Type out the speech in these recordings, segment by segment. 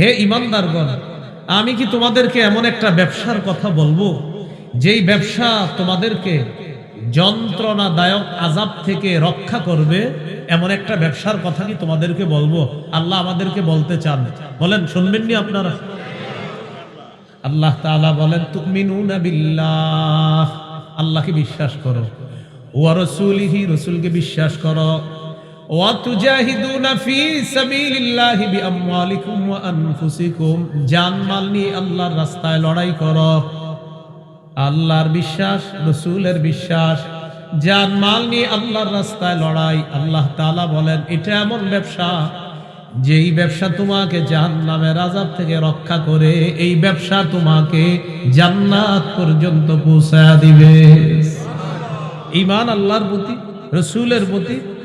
হে ইমানদারগণ, আমি কি তোমাদেরকে এমন একটা ব্যবসার কথা বলব? যেই ব্যবসা তোমাদেরকে যন্ত্রণাদায়ক আজাব থেকে রক্ষা করবে, এমন একটা ব্যবসার কথা কি তোমাদেরকে বলব? আল্লাহ আমাদেরকে বলতে চান। বলেন শুনবেননি আপনারা? আল্লাহ তাআলা বলেন আল্লাহকে বিশ্বাস করো। ওয়া রাসূলিহি, রাসূলকে বিশ্বাস করো। ওয়া আল্লাহর রাস্তায় লড়াই আল্লাহর বিশ্বাস, রসুলের বিশ্বাস। আল্লাহর রাস্তায় লড়াই। আল্লাহ বলেন, এটা এমন ব্যবসা, যেই ব্যবসা তোমাকে জাহান্নামের আযাব থেকে রক্ষা করে, এই ব্যবসা তোমাকে জান্নাত পর্যন্ত পৌঁছায়া দিবে। ইমান আল্লাহর প্রতি, রসুলের প্রতি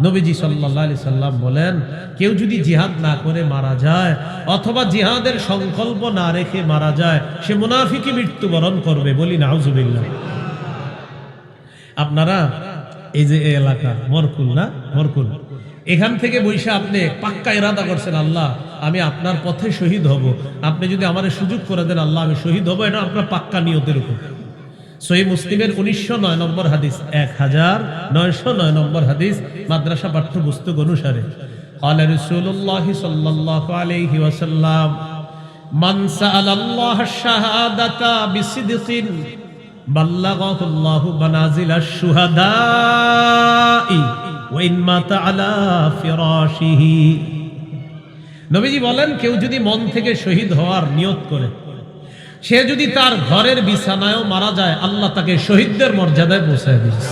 নবীজি সাল্লাহ সাল্লাম বলেন, কেউ যদি জিহাদ না করে মারা যায়, অথবা জিহাদের সংকল্প না রেখে মারা যায়, সে মুনাফিকই মৃত্যুবরণ করবে বলি নাউজুবিল্লাহ। আপনারা, এই যে এলাকা, মরকুল না? মরকুল। এখান থেকে বৈশা আপনি পাক্কা ইরাদা করছেন, আল্লাহ, আমি আপনার পথে শহীদ হব। আপনি যদি আমার সুযোগ করে দেন, আল্লাহ, আমি শহীদ হব, এটা আপনার পাক্কা নিয়তের উপর। সহি মুসলিমের উনিশশো নয় নম্বর হাদিস এক হাজার নয়শো নয় নম্বর হাদিস মাদ্রাসা পাঠ্যপুস্তক অনুসারে قال رسول الله صلى الله عليه وسلم من سأل الله الشهادة بصدق بلغه الله منازل الشهداء وإن مات على فراشه নবীজি বলেন কেউ যদি মন থেকে শহীদ হওয়ার নিয়ত করে সে যদি তার ঘরের বিছানায়ও মারা যায়, আল্লাহ তাকে শহীদদের মর্যাদায় পৌঁছায় দিচ্ছে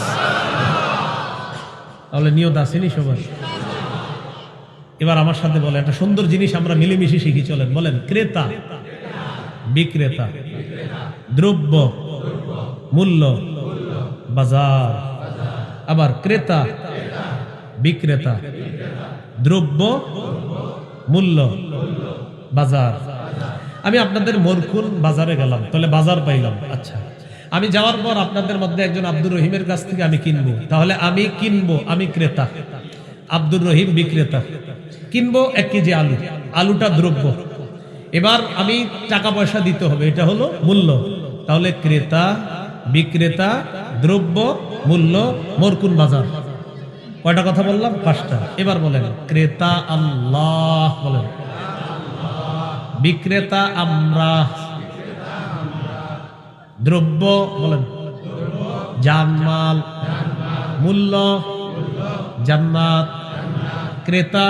তাহলে নিয়ত আসেনি সবার? এবার আমার সাথে বলে, একটা সুন্দর জিনিস আমরা মিলেমিশে শিখি, চলেন, বলেন, ক্রেতা, বিক্রেতা, দ্রব্য, মূল্য, বাজার, আবার ক্রেতা, বিক্রেতা, দ্রব্য, মূল্য, বাজার। আমি আপনাদের মরকুন বাজারে গেলাম, তাহলে বাজার পাইলাম। আচ্ছা। আমি যাওয়ার পর আপনাদের মধ্যে একজন আব্দুর রহিমের কাছ থেকে আমি কিনবো। তাহলে আমি কিনবো, আমি ক্রেতা। আব্দুর রহিম বিক্রেতা। কিনবো এক কেজি আলু। আলুটা দ্রব্য। এবার আমি টাকা পয়সা দিতে হবে। এটা হলো মূল্য। তাহলে ক্রেতা, বিক্রেতা, দ্রব্য, মূল্য মরকুন বাজার। কয়টা কথা বললাম? পাঁচটা। এবার বলেন, ক্রেতা আল্লাহ বলেন। বিক্রেতা আমরা। দ্রব্য বলেন। জানমাল। মূল্য। জান্নাত। ক্রেতা।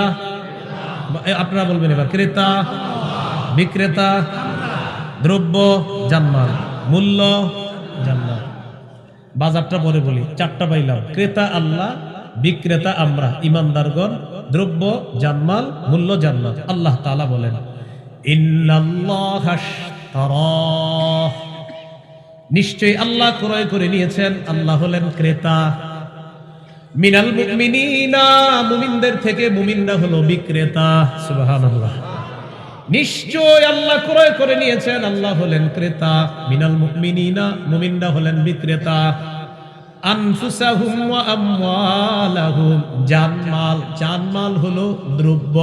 আপনারা বলবেন এবার। ক্রেতা। বিক্রেতা। দ্রব্য। জানমাল। মূল্য। জান্নাত। বাজারটা পরে বলি। চারটা পাইলাম। ক্রেতা আল্লাহ, বিক্রেতা আমরা। ইমানদারগণ, দ্রব্য, জানমাল, মূল্য, জান্নাত। আল্লাহ তাআলা বলেন। নিশ্চয়ই আল্লাহ ক্রয় করে নিয়েছেন। আল্লাহ হলেন ক্রেতা। মিনাল মুমিনদের থেকে মুমিনরা হলো বিক্রেতা। নিশ্চয় আল্লাহ ক্রয় করে নিয়েছেন। আল্লাহ হলেন ক্রেতা। মিনাল মুমিনিনা, মুমিনরা হলেন বিক্রেতা। জানমাল জানমাল হলো দ্রব্য।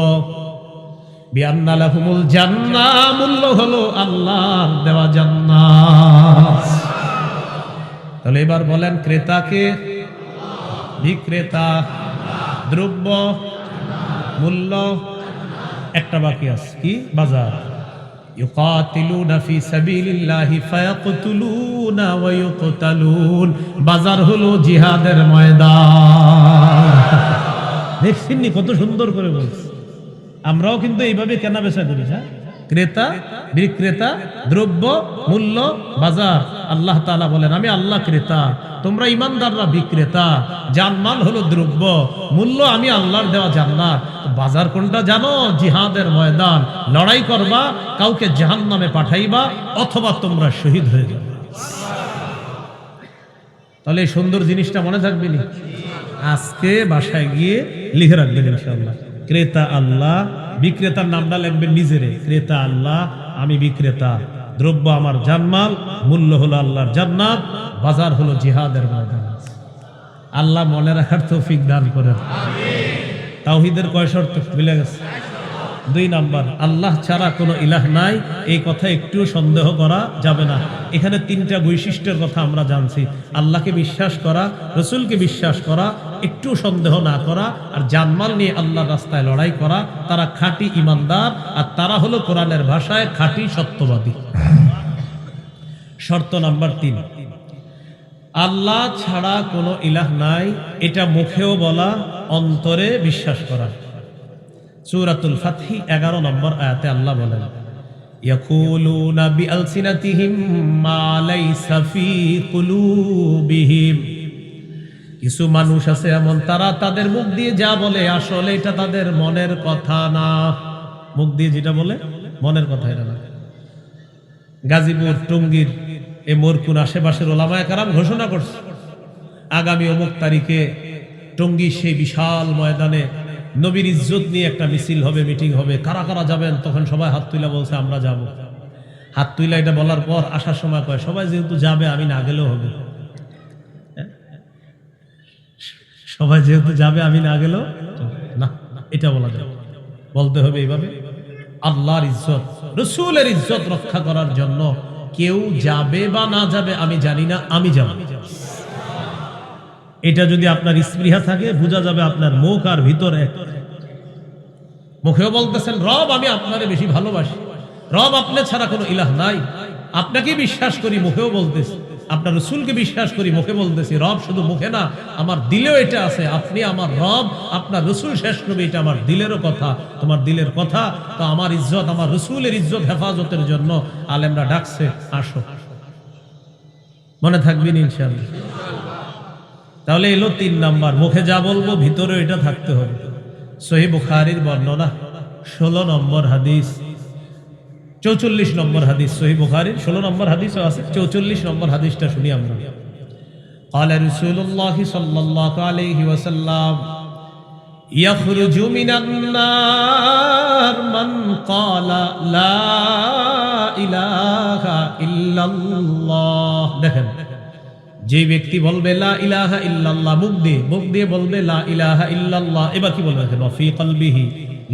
হলো আল্লাহর দেওয়া জান্নাত তাহলে এবার বলেন ক্রেতাকে বিক্রেতা, দ্রব্য, মূল্য, একটা বাকি আছে কি? বাজার। বাজার হলো জিহাদের ময়দান। দেখছেন কত সুন্দর করে বলছে। আমরাও কিন্তু এইভাবে কেনা বেচা করি হ্যাঁ? ক্রেতা, বিক্রেতা, দ্রব্য, মূল্য, বাজার। আল্লাহ তাআলা বলেন, আমি আল্লাহ ক্রেতা, তোমরা ইমানদাররা বিক্রেতা। জানমাল হলো দ্রব্য, মূল্য আমি আল্লাহর দেওয়া জান্নাত। বাজার কোনটা জানো? জিহাদের ময়দান। লড়াই করবা, কাউকে জাহান নামে পাঠাইবা, অথবা তোমরা শহীদ হয়ে যাবে। তাহলে এই সুন্দর জিনিসটা মনে থাকবে আজকে বাসায় গিয়ে লিখে রাখবেন ইনশাআল্লাহ। ক্রেতা আল্লাহ বিক্রেতার নামটা লিখবেন নিজেরে ক্রেতা আল্লাহ আমি বিক্রেতা। দ্রব্য আমার জানমাল মূল্য হলো আল্লাহর জান্নাত বাজার হলো জিহাদের ময়দান। আল্লাহ মনে রাখার তৌফিক দান করেন। তাওহিদের কয় শর্ত? মিলে গেছে? দুই নাম্বার আল্লাহ ছাড়া কোনো ইলাহ নাই এই কথা একটুও সন্দেহ করা যাবে না। এখানে তিনটা বৈশিষ্ট্যের কথা আমরা জানছি। আল্লাহকে বিশ্বাস করা, রসুলকে বিশ্বাস করা, একটু সন্দেহ না করা, আর জানমাল নিয়ে আল্লাহ রাস্তায় লড়াই করা, তারা খাঁটি ইমানদার, আর তারা হলো কোরআনের ভাষায় খাঁটি সত্যবাদী। শর্ত নাম্বার তিন। আল্লাহ ছাড়া কোনো ইলাহ নাই, এটা মুখেও বলা, অন্তরে বিশ্বাস করা। সূরাতুল ফাতহি 11 নম্বর আয়াতে আল্লাহ বলেন ইয়াকুলুনা বিআলসিনাতিহিম মা লাইসা ফি কুলুবিহিম। কিছু মানুষ আছে এমন, তারা তাদের মুখ দিয়ে যা বলে, আসলে এটা তাদের মনের কথা না। মুখ দিয়ে যেটা বলে, মনের কথা এটা না। গাজীপুর, টঙ্গীর, এ মোরকুন আশেপাশের ওলামায় কারাম ঘোষণা করছে, আগামী অমুক তারিখে টঙ্গী সেই বিশাল ময়দানে নবীর ইজ্জত নিয়ে একটা মিছিল হবে, মিটিং হবে। কারা কারা যাবেন? তখন সবাই হাত তুইলা বলছে, আমরা যাব। হাত তুইলা এটা বলার পর আসার সময় কয়, সবাই যেহেতু যাবে, আমি না গেলেও হবে। সবাই যেহেতু যাবে, আমি না গেলেও না, এটা বলা যাবে। বলতে হবে এইভাবে, আল্লাহর ইজ্জত, রসুলের ইজ্জত রক্ষা করার জন্য কেউ যাবে বা না যাবে আমি জানি না, আমি যাব। এটা যদি আপনার স্পৃহা থাকে, বোঝা যাবে আপনার মুখ আর ভিতরে। মুখেও বলতেছেন, রব, আমি আপনারে বেশি ভালোবাসি। রব আপনি ছাড়া কোনো ইলাহ নাই। আপনাকে বিশ্বাস করি, মুখেও বলতেছি। আপনার রসুলকে বিশ্বাস করি, মুখে বলতেছি, রব শুধু মুখে না, আমার দিলেও এটা আছে। আপনি আমার রব, আপনার রসুল শেষ করবে এটা আমার দিলেরও কথা। তোমার দিলের কথা, তো আমার ইজ্জত, আমার রসুলের ইজ্জত হেফাজতের জন্য আলেমরা ডাকছে, আসো। মনে থাকবেন ইনশাআল্লাহ। তাহলে এলো তিন নাম্বার মুখে যা বলবো ভিতরে এটা থাকতে হবে সহি বুখারির বর্ণনা ষোলো নম্বর হাদিস চৌচল্লিশ নম্বর হাদিস সহি বুখারির ষোলো নম্বর হাদিসও আছে চৌচল্লিশ নম্বর হাদিসটা শুনি আমরা قال رسول الله صلى الله عليه وسلم يخرج من النار من قال لا إله إلا الله দেখেন যে ব্যক্তি বলবে, লা ইলাহা ইল্লাল্লাহ মুখ দিয়ে মুখ দিয়ে বলবে, লা ইলাহা ইল্লাল্লাহ এবার কি বলবে? ওয়াফি কলবিহি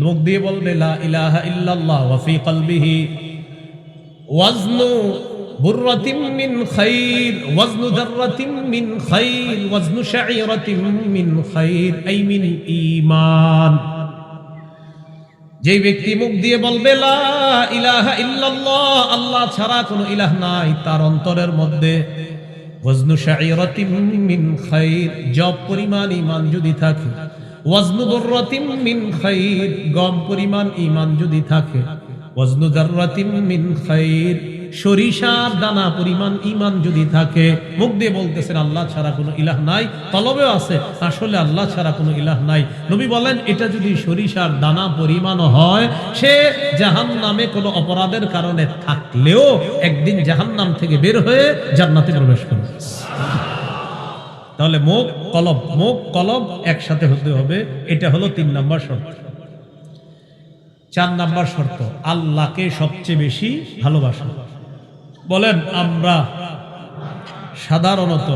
মুখ দিয়ে বলবে, লা ইলাহা ইল্লাল্লাহ ওয়াফি কলবিহি ওয়াজনু বুররাতিম মিন খাইর ওয়াজনু যাররাতিম মিন খাইর ওয়াজনু শাঈরাতিম মিন খাইর আই মিন ঈমান যেই ব্যক্তি মুখ দিয়ে বলবে, লা ইলাহা ইল্লাল্লাহ আল্লাহ ছাড়া কোনো ইলাহ নাই, তার অন্তরের মধ্যে ওয়াজনু শাইরাতিম মিন খাইর, জব পরিমাণ ঈমান যদি থাকে। ওয়াজনু দুররাতিম মিন খাইর, গম পরিমাণ ঈমান যদি থাকে। ওয়াজনু যাররাতিম মিন খাইর সরিষার দানা পরিমাণ ইমান যদি থাকে, মুখ দিয়ে বলতেছেন, আল্লাহ ছাড়া কোনো ইলাহ নাই। তলবেও আছে, আসলে আল্লাহ ছাড়া কোনো ইলাহ নাই। নবী বলেন, এটা যদি সরিষার দানা পরিমাণ হয়, সে জাহান নামে কোনো অপরাধের কারণে থাকলেও একদিন জাহান নাম থেকে বের হয়ে জান্নাতে প্রবেশ করবে। তাহলে মুখ, কলব মুখ, কলব একসাথে হতে হবে। এটা হলো তিন নাম্বার শর্ত। চার নাম্বার শর্ত, আল্লাহকে সবচেয়ে বেশি ভালোবাসা। বলেন, আমরা সাধারণত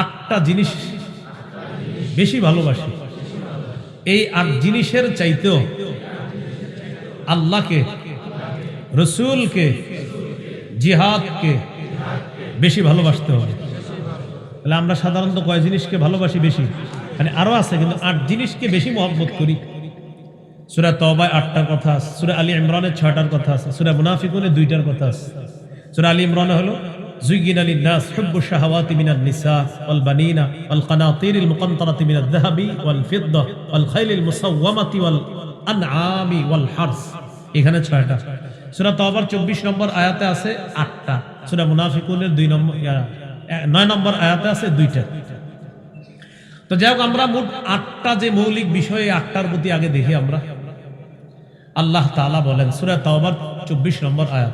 আটটা জিনিস বেশি ভালোবাসি। এই আট জিনিসের চাইতেও আল্লাহকে, রসুলকে, জিহাদকে বেশি ভালোবাসতে হবে। তাহলে আমরা সাধারণত কয় জিনিসকে ভালোবাসি বেশি? মানে আরও আছে, কিন্তু আট জিনিসকে বেশি মহব্বত করি। সুরা তবায় আটটার কথা আছে, সুরা আলী ইমরানের ছয়টার কথা আছে, সুরা মুনাফিকুনের দুইটার কথা আছে। সুরা আলী ইমরান হলো زين للناس حب الشهوات من النساء والبنين والقناطير المقنطرة من الذهب والفضة والخيل المصومة والأنعام والحرث এখানে ছয়টা সুরা তবার চব্বিশ নম্বর আয়াতে আছে আটটা সুরা মুনাফিকুনের দুই নম্বর ইয়া, এ- নয় নম্বর আয়াতে আছে দুইটা তো যাই হোক আমরা মোট আটটা যে মৌলিক বিষয় এই আটটার প্রতি আগে দেখি আমরা আল্লাহ তাআলা বলেন সূরা তাওবার 24 নম্বর আয়াত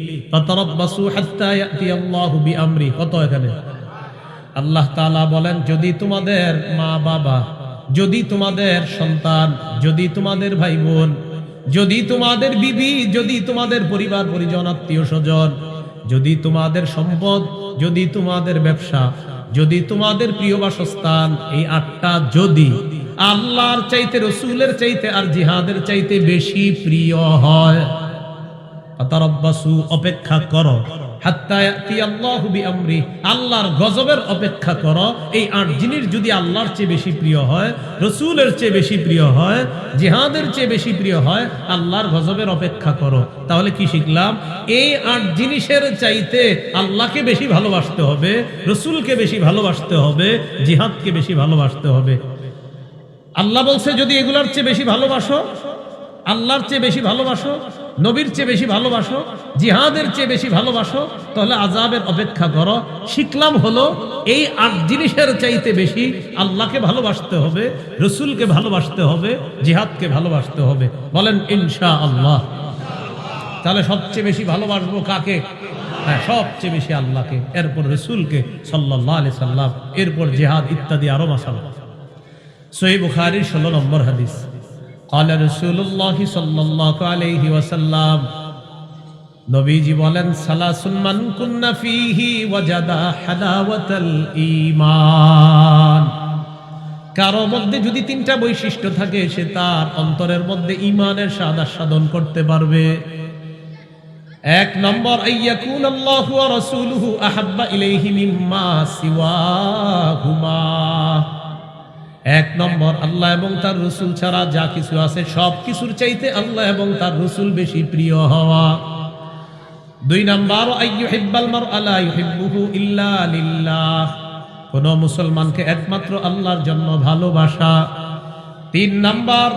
এখানে? আল্লাহ বলেন, যদি তোমাদের মা বাবা, যদি তোমাদের সন্তান, যদি তোমাদের ভাই বোন যদি তোমাদের বিবি, যদি তোমাদের পরিবার, পরিজন, আত্মীয় স্বজন, যদি তোমাদের সম্পদ, যদি তোমাদের ব্যবসা, যদি তোমাদের প্রিয় বাসস্থান, এই আটটা যদি আল্লাহর চাইতে, রসুলের চাইতে আর জিহাদের চাইতে বেশি প্রিয় হয়। ফাতারাব্বাসু, অপেক্ষা করো। আল্লাহর গজবের অপেক্ষা করো। এই আট জিনিস যদি আল্লাহর চেয়ে বেশি প্রিয় হয়, রসুলের চেয়ে বেশি প্রিয় হয়, জিহাদের চেয়ে বেশি প্রিয় হয়, আল্লাহর গজবের অপেক্ষা করো। তাহলে কি শিখলাম? এই আট জিনিসের চাইতে আল্লাহকে বেশি ভালোবাসতে হবে, রসুলকে বেশি ভালোবাসতে হবে, জিহাদকে বেশি ভালোবাসতে হবে। আল্লাহ বলছে, যদি এগুলার চেয়ে বেশি ভালোবাসো, আল্লাহর চেয়ে বেশি ভালোবাসো নবীর চেয়ে বেশি ভালোবাসো, জিহাদের চেয়ে বেশি ভালোবাসো, তাহলে আজাবের অপেক্ষা করো। শিখলাম হলো, এই আট জিনিসের চাইতে বেশি আল্লাহকে ভালোবাসতে হবে, রসুলকে ভালোবাসতে হবে, জিহাদকে ভালোবাসতে হবে। বলেন ইনশা আল্লাহ তাহলে সবচেয়ে বেশি ভালোবাসবো কাকে? হ্যাঁ সবচেয়ে বেশি আল্লাহকে, এরপর রসুলকে সাল্লাহ আলি সাল্লাম, এরপর জেহাদ ইত্যাদি আরও মাসাল্লাহ। সহি বুখারির ষোলো নম্বর হাদিস। قال رسول الله صلى الله عليه وسلم নবীজি বলেন সালাসুন মান কুন্না ফিহি ওয়াজাদা হালাওয়াতাল ঈমান কারো মধ্যে যদি তিনটা বৈশিষ্ট্য থাকে সে তার অন্তরের মধ্যে ঈমানের স্বাদ আস্বাদন করতে পারবে এক নম্বর আইয়াকুন আল্লাহ ওয়া রাসূলুহু আহাব্বা ইলাইহি মিম্মা সিওয়াহুমা এক নম্বর, আল্লাহ এবং তার রসুল ছাড়া যা কিছু আছে সব কিছুর চাইতে আল্লাহ এবং তার রসুল বেশি প্রিয় হওয়া। দুই নম্বর কোন মুসলমানকে একমাত্র আল্লাহর জন্য ভালোবাসা। তিন নম্বর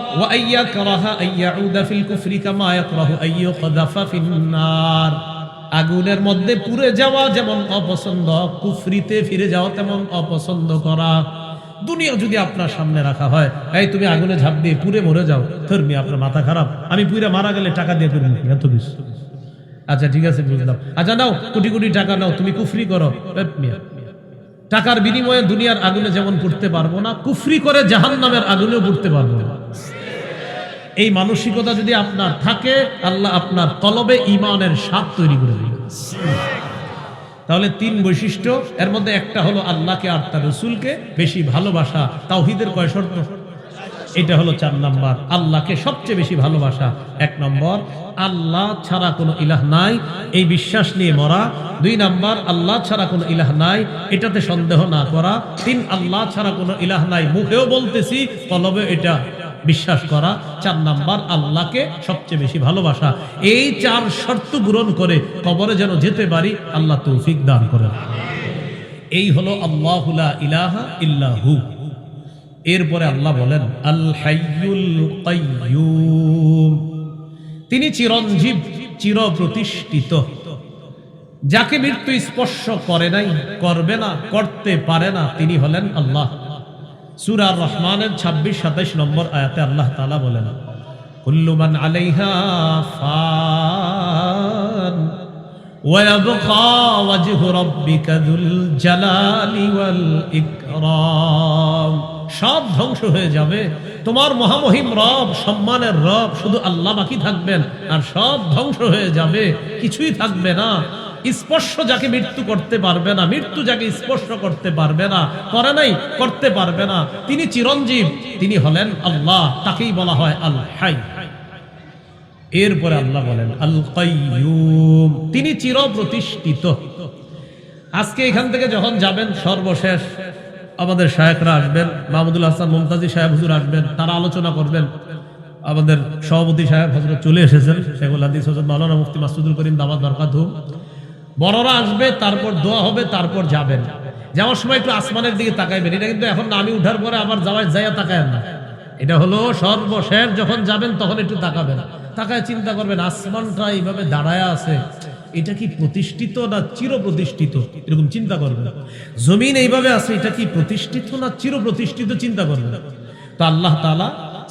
আগুনের মধ্যে পুড়ে যাওয়া যেমন অপছন্দ, কুফরিতে ফিরে যাওয়া তেমন অপছন্দ করা। দুনিয়া যদি আপনার সামনে রাখা হয়, এই তুমি আগুনে ঝাঁপ দিয়ে পুড়ে মরে যাও। ধর্মী আপনার মাথা খারাপ। আমি পুরে মারা গেলে টাকা দিয়ে করব এত কিছু। আচ্ছা ঠিক আছে, বুঝলাম। আচ্ছা নাও, কোটি কোটি টাকা নাও, তুমি কুফরি করো। টাকার বিনিময়ে দুনিয়ার আগুনে যেমন পড়তে পারব না, কুফরি করে জাহান নামের আগুনেও পড়তে পারব না। এই মানসিকতা যদি আপনার থাকে, আল্লাহ আপনার কলবে ইমানের স্বাদ তৈরি করে দিবে তাহলে তিন বৈশিষ্ট্য। এর মধ্যে একটা হলো আল্লাহকে আর তার রসুলকে বেশি ভালোবাসা। তাওহিদের কয় শর্ত? এটা হলো চার নম্বর। আল্লাহকে সবচেয়ে বেশি ভালোবাসা। এক নম্বর, আল্লাহ ছাড়া কোনো ইলাহ নাই, এই বিশ্বাস নিয়ে মরা। দুই নাম্বার, আল্লাহ ছাড়া কোনো ইলাহ নাই, এটাতে সন্দেহ না করা। তিন, আল্লাহ ছাড়া কোনো ইলাহ নাই। মুখেও বলতেছি, কলবে এটা বিশ্বাস করা চার নাম্বার আল্লাহকে সবচেয়ে বেশি ভালোবাসা। এই চার শর্ত পূরণ করে কবরে যেন যেতে পারি, আল্লাহ তৌফিক দান করেন। এই হলো আল্লাহুলা ইলাহা ইল্লাহু এরপরে আল্লাহ বলেন, আল হাইয়ুল তিনি চিরঞ্জীব চির প্রতিষ্ঠিত যাকে মৃত্যু স্পর্শ করে নাই, করবে না, করতে পারে না, তিনি হলেন আল্লাহ। সুরা রহমানের ছাব্বিশ সাতাইশ নম্বর আয়াতে আল্লাহ তালা বলেন কুল্লুমান আলাইহা ফান ويبقى وجه ربك ذو الجلال والإكرام সব ধ্বংস হয়ে যাবে তোমার মহামহিম রব সম্মানের রব শুধু আল্লাহ বাকি থাকবেন আর সব ধ্বংস হয়ে যাবে কিছুই থাকবে না স্পর্শ যাকে মৃত্যু করতে পারবে না, মৃত্যু যাকে স্পর্শ করতে পারবে না, করে নাই, করতে পারবে না। তিনি চিরঞ্জীব, তিনি হলেন আল্লাহ, তাকেই বলা হয় আল হাই এরপরে আল্লাহ বলেন আল কাইয়ুম তিনি চির প্রতিষ্ঠিত আজকে এখান থেকে যখন যাবেন, সর্বশেষ আমাদের শায়েকরা আসবেন, মাহমুদুল হাসান, মুমতাজি সাহেব হুজুর আসবেন, তারা আলোচনা করবেন। আমাদের সভাপতি সাহেব হজরত চলে এসেছেন, শেখুল হাদিস হজরত মাওলানা মুফতি মাসুদুল করিম দামাদ বরকাত বড়রা আসবে, তারপর দোয়া হবে, তারপর যাবেন। যাওয়ার সময় একটু আসমানের দিকে তাকাইবেন। এটা কিন্তু এখন আমি উঠার পরে আবার যাওয়ায় যাইয়া তাকায় না। এটা হলো সর্বশেষ, যখন যাবেন তখন একটু তাকাবেন। তাকায় চিন্তা করবেন, আসমানটা এইভাবে দাঁড়ায় আছে। এটা কি প্রতিষ্ঠিত না চির প্রতিষ্ঠিত এরকম চিন্তা করবেন। জমিন এইভাবে আছে, এটা কি প্রতিষ্ঠিত না চির প্রতিষ্ঠিত চিন্তা করবেন। তো আল্লাহ তালা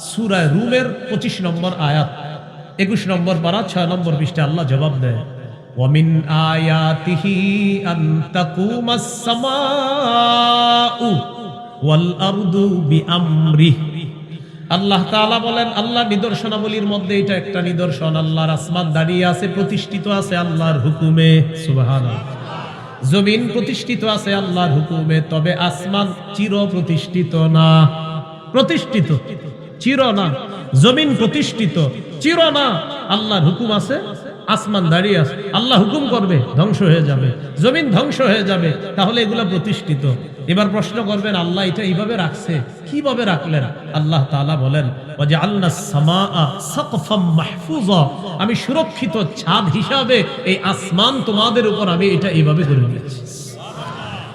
সুরায় রুমের পঁচিশ নম্বর আয়াত, একুশ নম্বর পারা, ছয় নম্বর পৃষ্ঠে আল্লাহ জবাব দেয় ومن آياته أن تقوم السماء والأرض بأمره আল্লাহ তাআলা বলেন আল্লাহ নিদর্শনাবলীর মধ্যে এটা একটা নিদর্শন আল্লাহর আসমান দাঁড়িয়ে আছে প্রতিষ্ঠিত আছে আল্লাহর হুকুমে সুবহানাল্লাহ জমিন প্রতিষ্ঠিত আছে আল্লাহর হুকুমে তবে আসমান চির প্রতিষ্ঠিত না প্রতিষ্ঠিত চির না জমিন প্রতিষ্ঠিত চির না আল্লাহর হুকুম আছে আসমান দাঁড়িয়ে আছে আল্লাহ হুকুম করবে, ধ্বংস হয়ে যাবে। জমিন ধ্বংস হয়ে যাবে, তাহলে এগুলো প্রতিষ্ঠিত। এবার প্রশ্ন করবেন, আল্লাহ এটা এইভাবে রাখছে? কীভাবে রাখলেন? আল্লাহ তালা বলেন আমি সুরক্ষিত ছাদ হিসাবে এই আসমান তোমাদের উপর আমি এটা এইভাবে করে দিয়েছি।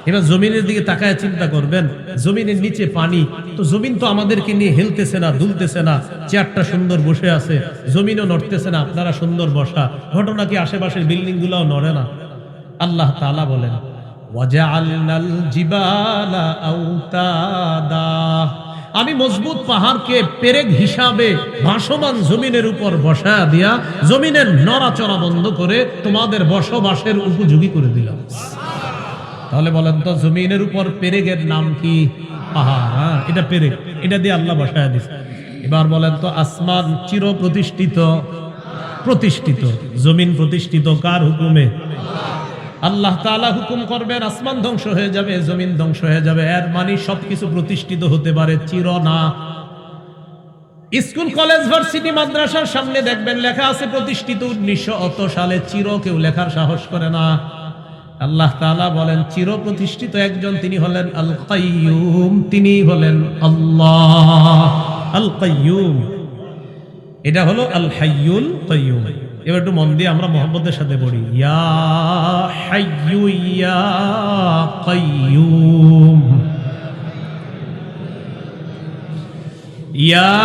এবার জমিনের দিকে তাকায় চিন্তা করবেন, জমিনের নিচে পানি, তো জমিন তো আমাদেরকে নিয়ে হেলতেছে না, দুলতেছে না, চেয়ারটা সুন্দর বসে আছে, জমিনও নড়তেছে না, আপনারা সুন্দর বসা, ঘটনা কি আশেপাশের বিল্ডিং গুলাও নড়ে না? আল্লাহ তাআলা বলেন আমি মজবুত পাহাড়কে পেরেক হিসাবে ভাসমান জমিনের উপর বসা দিয়া, জমিনের নড়াচড়া বন্ধ করে তোমাদের বসবাসের উপযোগী করে দিলাম। তাহলে বলেন তো, জমিনের উপর পেরেগের নাম কি? পাহাড় হ্যাঁ এটা পেরেক এটা দিয়ে আল্লাহ বসায় দিছে। এবার বলেন তো, আসমান চির প্রতিষ্ঠিত প্রতিষ্ঠিত। জমিন প্রতিষ্ঠিত কার হুকুমে? আল্লাহ তাআলা হুকুম করবেন, আসমান ধ্বংস হয়ে যাবে, জমিন ধ্বংস হয়ে যাবে। এর মানে সবকিছু প্রতিষ্ঠিত হতে পারে, চির না। স্কুল, কলেজ, ভার্সিটি, মাদ্রাসার সামনে দেখবেন লেখা আছে, প্রতিষ্ঠিত উনিশশো অত সালে চির কেউ লেখার সাহস করে না। আল্লাহ তাআলা বলেন চির প্রতিষ্ঠিত একজন তিনি হলেন আল কাইয়ুম তিনি হলেন আল্লাহ। আল কাইয়ুম এটা হলো আল হাইয়ুল কাইয়ুম। এবার একটু মন দিয়ে আমরা মোহাম্মদের সাথে পড়ি। ইয়া হাইয়ু ইয়া ইয়া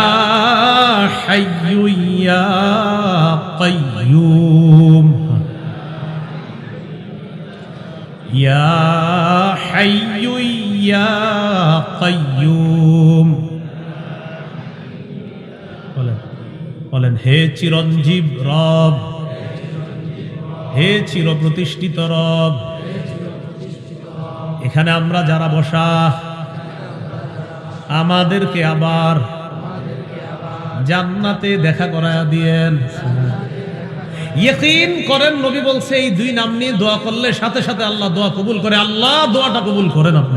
ইয়া হাইয়ু ইয়া কাইয়ুম বলেন বলেন, হে চিরঞ্জীব রব, হে চির প্রতিষ্ঠিত রব, এখানে আমরা যারা বসা, আমাদেরকে আবার জান্নাতে দেখা করায়া দিয়েন। ইয়কিন করেন, নবী বলছে, এই দুই নাম নিয়ে দোয়া করলে সাথে সাথে আল্লাহ দোয়া কবুল করে। আল্লাহ দোয়াটা কবুল করেন আপনি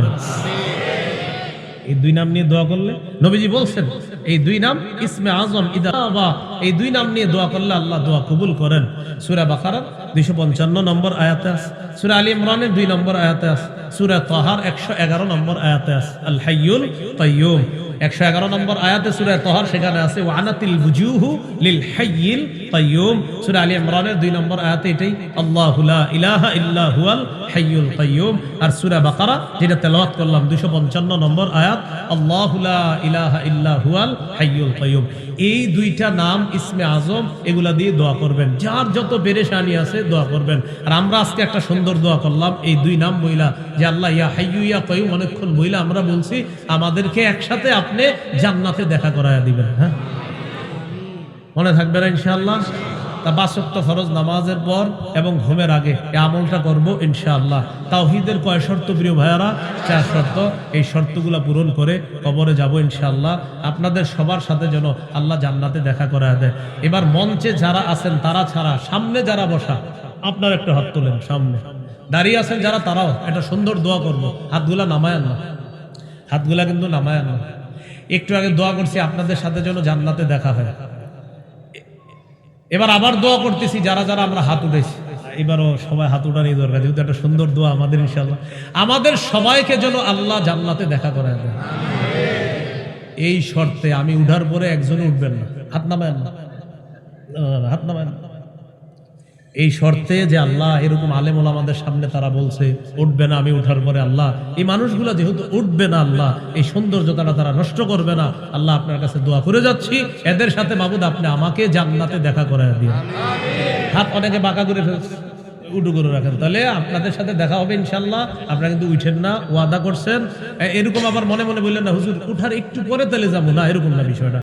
এই দুই নাম নিয়ে দোয়া করলে, নবীজি বলছেন, এই দুই নাম ইসমে আজম ইদাবা এই দুই নাম নিয়ে দোয়া করলে আল্লাহ দোয়া কবুল করেন। সুরা বাকারার দুইশো পঞ্চান্ন নম্বর আয়াতে আছে সুরা আলী ইমরানের দুই নম্বর আয়াতে আছে সুরা তাহার একশো এগারো নম্বর আয়াতে আছে আল হাইয়ুল তাইয়ুম। একশো এগারো নম্বর আয়াতে সুরা তহার সেখানে আছে, ওয়ানাতিল বুজুহু লিল হাইয়িল কাইয়ুম। সূরা আলী ইমরানের দুই নম্বর আয়াতে এটাই, আল্লাহু লা ইলাহা ইল্লা হুয়াল হাইয়ুল আর সূরা বাকারা, যেটা তেলাওয়াত করলাম 255 নম্বর আয়াত, আল্লাহু লা ইলাহা ইল্লা হুয়াল হাইয়ুল এই দুইটা নাম ইসমে আজম, এগুলা দিয়ে দোয়া করবেন। যার যত পেরেশানি আছে দোয়া করবেন। আর আমরা আজকে একটা সুন্দর দোয়া করলাম, এই দুই নাম মহিলা, যে আল্লাহ, ইয়া হাইয়ু, ইয়া কাইয়ুম, অনেকক্ষণ মহিলা আমরা বলছি, আমাদেরকে একসাথে আপনি জান্নাতে দেখা করায়া দিবেন হ্যাঁ? মনে থাকবে না ইনশাআল্লাহ? তা বাসক্ত ফরজ নামাজের পর এবং ঘুমের আগে এই আমলটা করব ইনশাআল্লাহ। তাওহিদের কয় শর্ত প্রিয় ভাইয়ারা? চার শর্ত। এই শর্তগুলা পূরণ করে কবরে যাব ইনশাআল্লাহ। আপনাদের সবার সাথে যেন আল্লাহ জান্নাতে দেখা করা দেয়। এবার মঞ্চে যারা আছেন, তারা ছাড়া সামনে যারা বসা, আপনার একটা হাত তোলেন, সামনে। দাঁড়িয়ে আছেন যারা, তারাও। একটা সুন্দর দোয়া করব। হাতগুলা নামায় না হাতগুলা কিন্তু নামায় না একটু আগে দোয়া করছি, আপনাদের সাথে যেন জান্নাতে দেখা হয়। এবার আবার দোয়া করতেছি, যারা যারা আমরা হাত উঠেছি। এবারও সবাই হাত উঠানি দরকার, যেহেতু একটা সুন্দর দোয়া আমাদের ইনশাল্লাহ আমাদের সবাইকে যেন আল্লাহ জান্নাতে দেখা করা দেয় এই শর্তে আমি উঠার পরে একজনই উঠবেন না। হাত নামেন না। হাত নামেন না। এই শর্তে যে আল্লাহ, এরকম আলেম আমাদের সামনে তারা বলছে, উঠবে না, আমি উঠার পরে আল্লাহ। এই মানুষগুলো যেহেতু উঠবে না আল্লাহ, এই সৌন্দর্যতাটা তারা নষ্ট করবে না। আল্লাহ আপনার কাছে দোয়া করে যাচ্ছি। এদের সাথে মাবুদ, আপনি আমাকে জান্নাতে দেখা করে দিন। হাত অনেকে বাঁকা করে ফেলছে উডু করে রাখেন। তাহলে আপনাদের সাথে দেখা হবে ইনশাল্লাহ আপনারা কিন্তু উঠেন না, ওয়াদা করছেন। এরকম আবার মনে মনে বললেন না, হুজুর, উঠার একটু পরে তাহলে যাব। না, এরকম না বিষয়টা।